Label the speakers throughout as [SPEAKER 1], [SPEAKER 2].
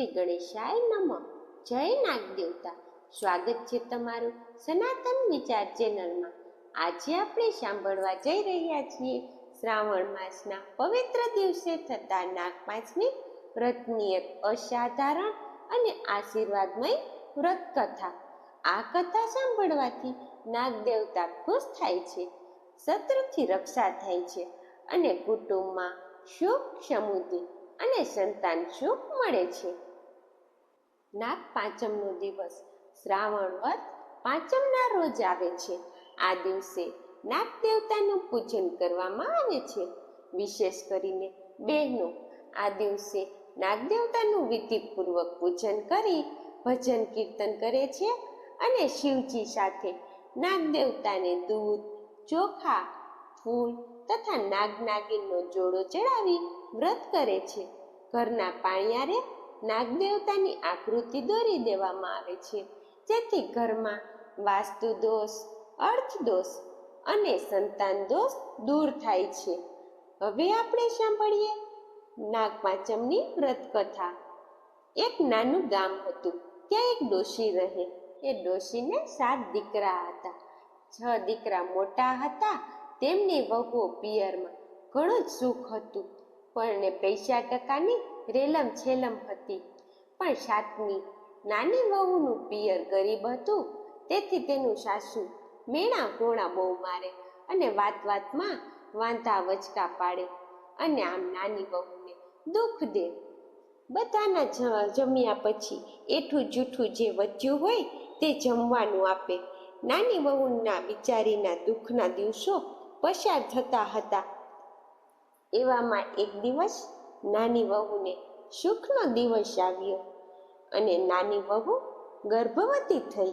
[SPEAKER 1] શ્રી ગણેશાય નમ. જય નાગ દેવતા. સ્વાગત છે તમારું સનાતન વિચાર ચેનલમાં. આજે આપણે સાંભળવા જઈ રહ્યા છીએ શ્રાવણ માસના પવિત્ર દિવસે થતા નાગપાંચમી વ્રતની એક અસાધારણ અને આશીર્વાદમય વ્રત કથા આ કથા સાંભળવાથી નાગ દેવતા ખુશ થાય છે, શત્રુથી રક્ષા થાય છે અને કુટુંબમાં સુખ સમૃદ્ધિ અને સંતાન સુખ મળે છે. નાગ પાંચમનો દિવસ શ્રાવણ વ્રત પાંચમના રોજ આવે છે. આ દિવસે નાગ દેવતાનું પૂજન કરવામાં આવે છે. વિશેષ કરીને બહેનો, આ દિવસે નાગ દેવતાનું વિધિપૂર્વક પૂજન કરી ભજન કીર્તન કરે છે અને શિવજી સાથે નાગ દેવતાને દૂધ, ચોખા, ફૂલ તથા નાગ નાગિનનો જોડો ચડાવી વ્રત કરે છે. ઘરના પાણિયારે નાગ દેવતાની આકૃતિ દોરી દેવામાં આવે છે. જેથી ઘરમાં વાસ્તુ દોષ, અર્થ દોષ અને સંતાન દોષ દૂર થાય છે. હવે આપણે સાંભળીએ નાગ પાંચમની વ્રત કથા એક નાનું ગામ હતું. ત્યાં એક ડોશી રહે. એ ડોશીને સાત દીકરા હતા. છ દીકરા મોટા હતા. તેમની વહુઓ પિયરમાં ઘણું જ સુખ હતું. પણ એ પૈસા ટકાની રેલમ છેલમ હતી. પણ સાતમી નાની વહુનું પિયર ગરીબ હતું. તેથી તેનું સાસુ મેણા ગોણા બહુ મારે અને વાત વાતમાં વાંધા વચકા પાડે અને આમ નાની વહુને દુઃખ દે. બધાના જમ્યા પછી એઠું જૂઠું જે વધ્યું હોય તે જમવાનું આપે. નાની વહુના બિચારીના દુઃખના દિવસો પસાર થતા હતા. એવામાં એક દિવસ નાની વહુને સુખનો દિવસ આવ્યો અને નાની વહુ ગર્ભવતી થઈ.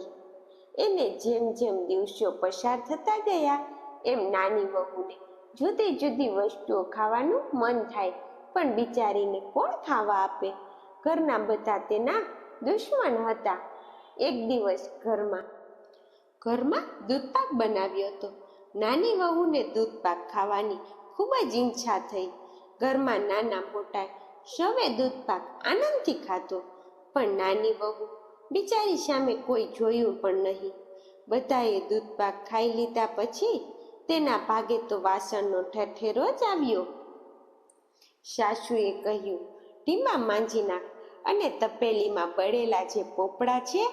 [SPEAKER 1] એને જેમ જેમ દિવસો પસાર થતા ગયા, એમ નાની વહુને જુદી જુદી વસ્તુઓ ખાવાનું મન થાય, પણ બિચારીને કોણ ખાવા આપે? ઘરના બધા તેના દુશ્મન હતા. એક દિવસ ઘરમાં ઘરમાં દૂધપાક બનાવ્યો હતો. નાની વહુને દૂધપાક ખાવાની ખૂબ જ ઈચ્છા થઈ. ઘરમાં નાના મોટા સૌએ દૂધપાક આનંદથી ખાધો પણ નાની વહુ બિચારી સામે કોઈ જોયું પણ નહીં. બધાએ દૂધપાક ખાઈ લીધા પછી તેના ભાગે તો વાસણનો ઠેઠેરો જ આવ્યો. સાસુએ કહ્યું ટીમા માંજી નાખ અને તપેલીમાં બળેલા જે પોપડા છે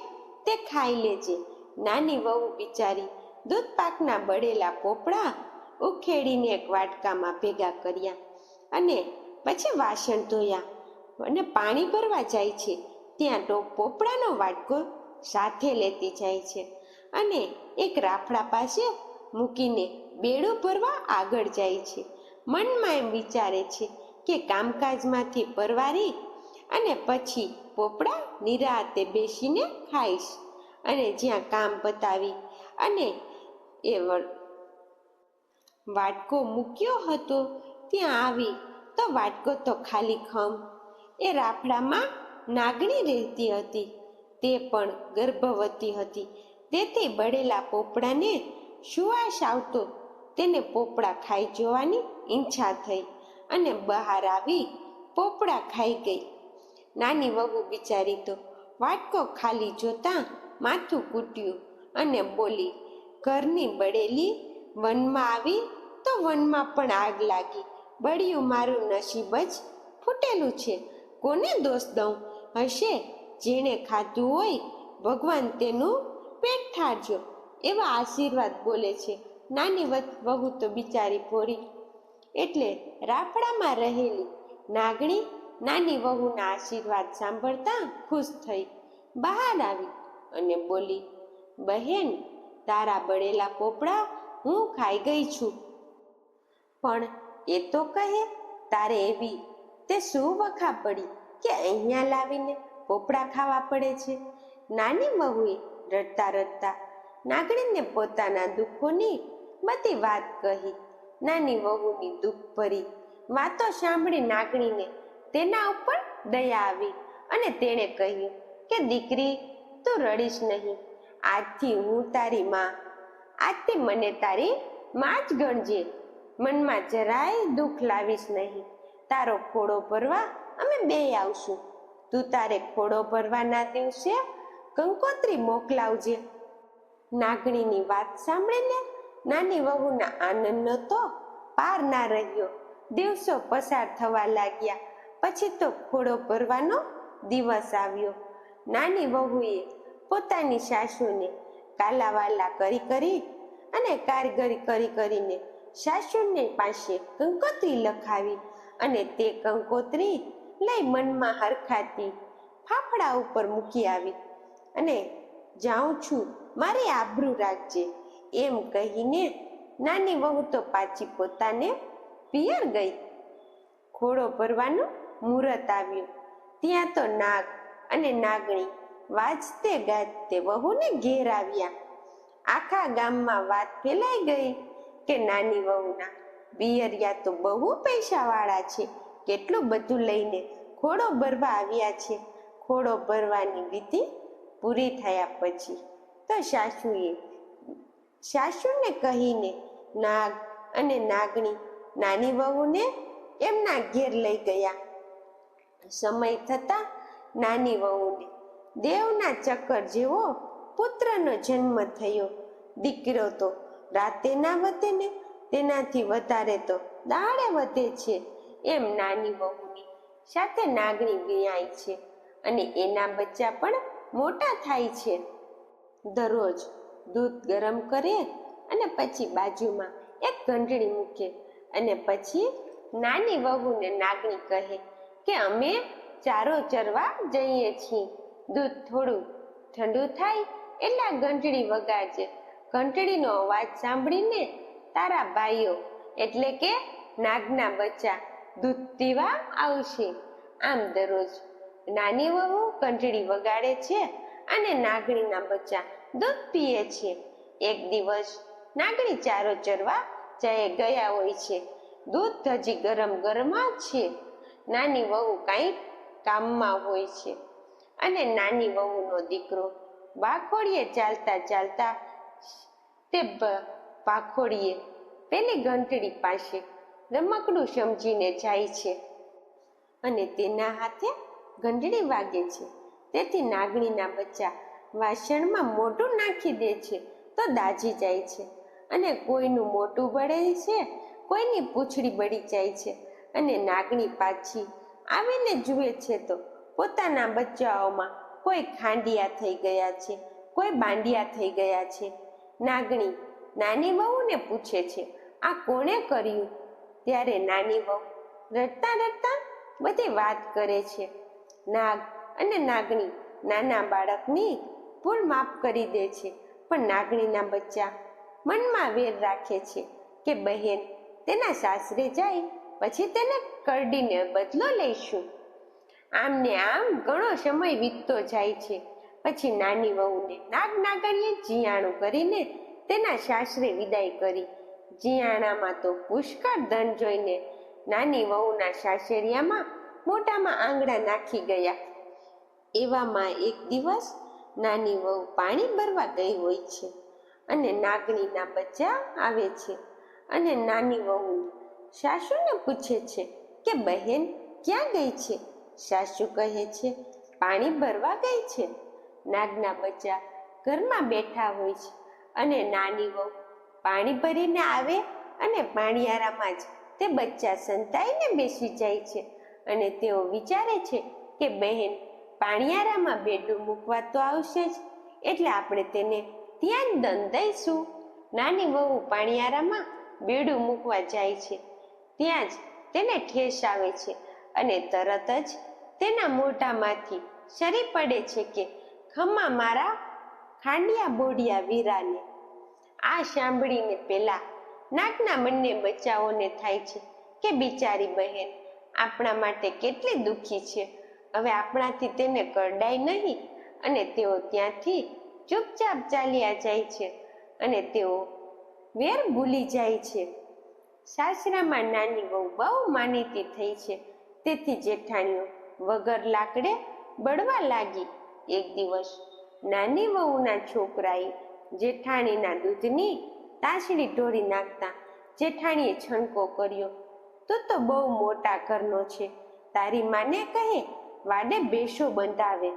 [SPEAKER 1] તે ખાઈ લેજે. નાની વહુ બિચારી દૂધપાકના બળેલા પોપડા ઉખેડીને એક વાટકામાં ભેગા કર્યા. અને પછી વાસણ ધોયા. અને પાણી ભરવા જાય છે, ત્યાં તો પોપડાનો વાટકો સાથે લેતી જાય છે. અને એક રાફડા પાસે મૂકીને બેડો ભરવા આગળ જાય છે. મનમાં એમ વિચારે છે કે કામકાજમાંથી પરવારી અને પછી પોપડા નિરાતે બેસીને ખાઈશ. અને જ્યાં કામ પતાવી અને એ વાટકો મૂક્યો હતો ત્યાં આવી તો વાટકો તો ખાલી ખમ. એ રાફડામાં નાગણી રહેતી હતી. તે પણ ગર્ભવતી હતી. તેથી બળેલા પોપડાને સુવાસ આવતો? તેને પોપડા ખાઈ જોવાની ઈચ્છા થઈ અને બહાર આવી પોપડા ખાઈ ગઈ. નાની વહુ બિચારી તો વાટકો ખાલી જોતા માથું કૂટ્યું અને બોલી, ઘરની બળેલી વનમાં આવી તો વનમાં પણ આગ લાગી. બળ્યું મારું નસીબ જ ફૂટેલું છે. કોને દોષ દઉં? હશે જેણે ખાધું હોય ભગવાન તેનું પેટ ઠારજો. એવા આશીર્વાદ બોલે છે. નાની વત- વહુ તો બિચારી ભોરી એટલે રાફડામાં રહેલી નાગણી નાની વહુના આશીર્વાદ સાંભળતા ખુશ થઈ બહાર આવી અને બોલી, બહેન, તારા બળેલા પોપડા હું ખાઈ ગઈ છું. પણ એ તો કહે, તારે એવી તે શું વખા પડી કે અહીંયા લાવીને પોપડા ખાવા પડે છે? નાની વહુએ રડતા રડતા નાગણીને પોતાના દુઃખોની બધી વાત કહી. નાની વહુની દુઃખ ભરી વાતો સાંભળી નાગણીને તેના ઉપર દયા આવી અને તેણે કહ્યું કે, દીકરી, તું રડીશ નહીં. આજથી હું તારી માં, આજથી મને તારી માં જ ગણજે. મનમાં જરાય દુઃખ લાવીશ નહીં. તારો ખોડો ભરવા અમે બે આવશું. તું તારે ખોડો ભરવાના દિવસે કંકોત્રી મોકલાવજે. નાગણીની વાત સાંભળીને નાની વહુના આનંદનો તો પાર ના રહ્યો. દિવસો પસાર થવા લાગ્યા. પછી તો ખોડો ભરવાનો દિવસ આવ્યો. નાની વહુએ પોતાની સાસુને કાલાવાલા કરી કરી અને કારગરી કરી કરીને સાસુને પાસે કંકોત્રી લખાવી અને તે કંકોત્રી લઈ મનમાં હરખાતી ફાફડા ઉપર મૂકી આવી અને જાઉં છું મારી આબરૂ રાખજે. એમ કહીને નાની વહુ તો પાછી પોતાને પિયર ગઈ. ખોડો ભરવાનું મુહૂર્ત આવ્યું. ત્યાં તો નાગ અને નાગણી વાજતે ગાજતે વહુને ઘેર આવ્યા. આખા ગામમાં વાત ફેલાઈ ગઈ. કે નાની વહુના? પિયરિયા તો બહુ પૈસાવાળા છે. કેટલું બધું લઈને ખોડો ભરવા આવ્યા છે. ખોડો ભરવાની વિધિ પૂરી થયા પછી તો સાસુએ સાસુને કહીને નાગ અને નાગણી નાની વહુને એમના ઘેર લઈ ગયા. સમય થતાં નાની વહુને દેવના ચક્કર જેવો પુત્રનો જન્મ થયો. દીકરો તો રાતે ના વધે ને તેનાથી વધારે તો દાડે વધે છે. એમ નાની વહુની સાથે નાગણી વિયાય છે અને એના બચ્ચા પણ મોટા થાય છે. દરરોજ દૂધ ગરમ કરે અને પછી બાજુમાં એક ઘંટડી મૂકે અને પછી નાની વહુને નાગણી કહે કે અમે ચારો ચરવા જઈએ છીએ. દૂધ થોડું ઠંડુ થાય એટલે ઘંટડી વગાડજે. ઘંટડીનો અવાજ સાંભળીને તારા ભાઈઓ, એટલે કે નાગના બચ્ચા, દૂધ પીવા આવશે. આમ દરરોજ નાની વહુ ઘંટડી વગાડે છે અને નાગણીના બચ્ચા દૂધ પીએ છે. એક દિવસ નાગણી ચારો ચરવા જઈ ગયા હોય છે. દૂધ હજી ગરમ ગરમ છે. નાની વહુ કાંઈ કામમાં હોય છે. અને નાની વહુનો દીકરો બાખોડીએ ચાલતા ચાલતા તે પાખોડીએ પેલી ઘંટડી પાસે રમકડું સમજીને જાય છે અને તેના હાથે ઘંટડી વાગે છે. તેથી નાગણીના બચ્ચા વાસણમાં મોઢું નાખી દે છે તો દાજી જાય છે અને કોઈનું મોટું બળે છે, કોઈની પૂંછડી બળી જાય છે અને નાગણી પાછી આવીને જુએ છે તો પોતાના બચ્ચાઓમાં કોઈ ખાંડિયા થઈ ગયા છે, કોઈ બાંડિયા થઈ ગયા છે નાગણી નાની વહુને પૂછે છે, આ કોણે કર્યું? ત્યારે નાની વહુ રડતા રડતા બધી વાત કરે છે. નાગ અને નાગણી નાના બાળકની ભૂલ માફ કરી દે છે, પણ નાગણીના બચ્ચા મનમાં વેર રાખે છે કે, બહેન, તેના સાસરે જાય પછી તેને કરડીને બદલો લઈશું. આમ ને આમ ઘણો સમય વીતતો જાય છે. પછી નાની વહુને નાગ નાગણીએ જીયાણું કરીને તેના સાસરે વિદાય કરી. જીયાણામાં તો પુષ્કળ ધન જોઈને નાની વહુના સાસરિયામાં મોટામાં આંગળા નાખી ગયા. એવામાં એક દિવસ નાની વહુ પાણી ભરવા ગઈ હોય છે અને નાગણીના બચ્ચા આવે છે અને નાની વહુ સાસુને પૂછે છે કે બહેન ક્યાં ગઈ છે? સાસુ કહે છે, પાણી ભરવા ગઈ છે. નાગના બચ્ચા ઘરમાં બેઠા હોય છે અને નાની વહુ પાણી ભરીને આવે અને પાણીયારામાં જ તે બચ્ચા સંતાઈને બેસી જાય છે. અને તેઓ વિચારે છે કે બહેન પાણીયારામાં બેડું મૂકવા તો આવશે જ, એટલે આપણે તેને ત્યાં દન દઈશું. નાની વહુ પાણીયારામાં બેડું મૂકવા જાય છે. ત્યાં જ તેને ઠેસ આવે છે અને તરત જ તેના મોઢામાંથી સરી પડે છે કે ખમ્મા મારા ખાંડિયા બોડિયા વીરાને. આ સાંભળીને પેલા નાકના બંને બચ્ચાઓને થાય છે કે બિચારી બહેન આપણા માટે કેટલી દુઃખી છે. હવે આપણાથી તેને કરડાય નહીં અને તેઓ ત્યાંથી ચૂપચાપ ચાલ્યા જાય છે અને તેઓ વેર ભૂલી જાય છે. સાસરામાં નાની વહુ બહુ માનીતી થઈ છે. તેથી જેઠાણીઓ વગર લાકડે બળવા લાગી એક દિવસ નાની વહુના છોકરાએ જેઠાણીના દૂધની તાસડી ઢોળી નાખતા જેઠાણીએ છણકો કર્યો. તો તો બહુ મોટા ઘરનો છે. તારી માને કહે વાડે બેસો બંધાવે.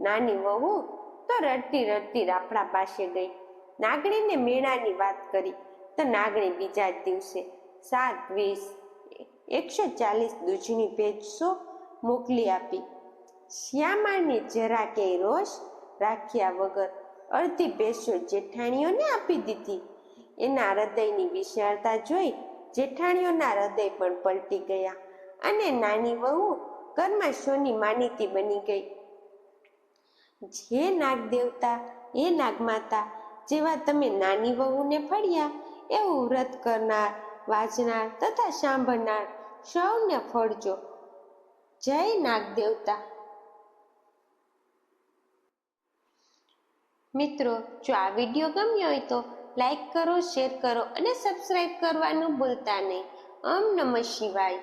[SPEAKER 1] નાની વહુ તો રડતી રડતી રાફડા પાસે ગઈ. નાગણીને મેળાની વાત કરી. તો નાગણી બીજા જ દિવસે સાત વીસ, એકસો ચાલીસ દૂધની ભેજસો મોકલી આપી. શ્યામાને જરા કે રોષ રાખ્યા વગર અડધી પેશો જેઠાણીઓને આપી દીધી. એના હૃદયની વિશાળતા જોઈ જેઠાણીઓના હૃદય પણ પલટી ગયા અને નાની વહુ ઘરમાં સોની માનીતી બની ગઈ. જે નાગ દેવતા એ નાગમાતા જેવા તમે નાની વહુને ફળ્યા, એવું વ્રત કરનાર, વાંચનાર તથા સાંભળનાર સૌને ફળજો. જય નાગ દેવતા મિત્રો, જો આ વીડિયો ગમ્યો હોય તો લાઈક કરો, શેર કરો અને સબસ્ક્રાઈબ કરવાનું ભૂલતા નહીં. ઓમ નમઃ શિવાય.